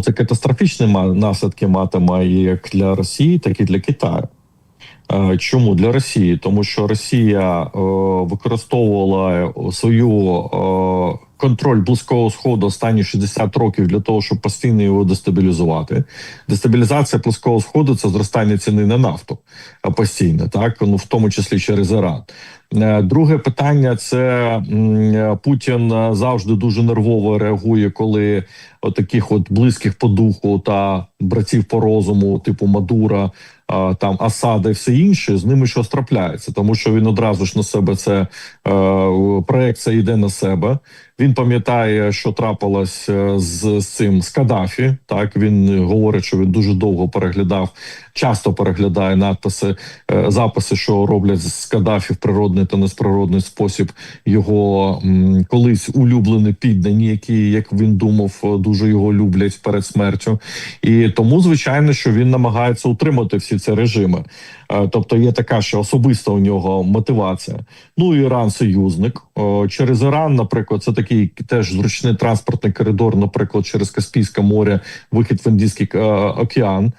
Це катастрофічні наслідки матиме як для Росії, так і для Китаю. Чому для Росії? Тому що Росія е, використовувала свою е, контроль близького сходу останні 60 років для того, щоб постійно його дестабілізувати. Дестабілізація близького сходу це зростання ціни на нафту постійно, так ну в тому числі через Іран. Е, Друге питання це е, Путін е, завжди дуже нервово реагує, коли от таких от близьких по духу та братів по розуму, типу Мадура, там Асада і все інше, з ними щось трапляється, тому що він одразу ж на себе це проекція йде на себе. Він пам'ятає, що трапилось е, з, з цим з Каддафі. Так він говорить, що він дуже довго переглядав, часто переглядає надписи, е, записи, що роблять з Каддафі в природний та несприродний спосіб його м, колись улюблені піддані, які, як він думав, е, дуже його люблять перед смертю. І тому, звичайно, що він намагається утримати всі ці режими. Тобто є така, що особиста у нього мотивація. Ну Іран союзник. Через Іран, наприклад, це такий теж зручний транспортний коридор, наприклад, через Каспійське море, вихід в Індійський е, океан.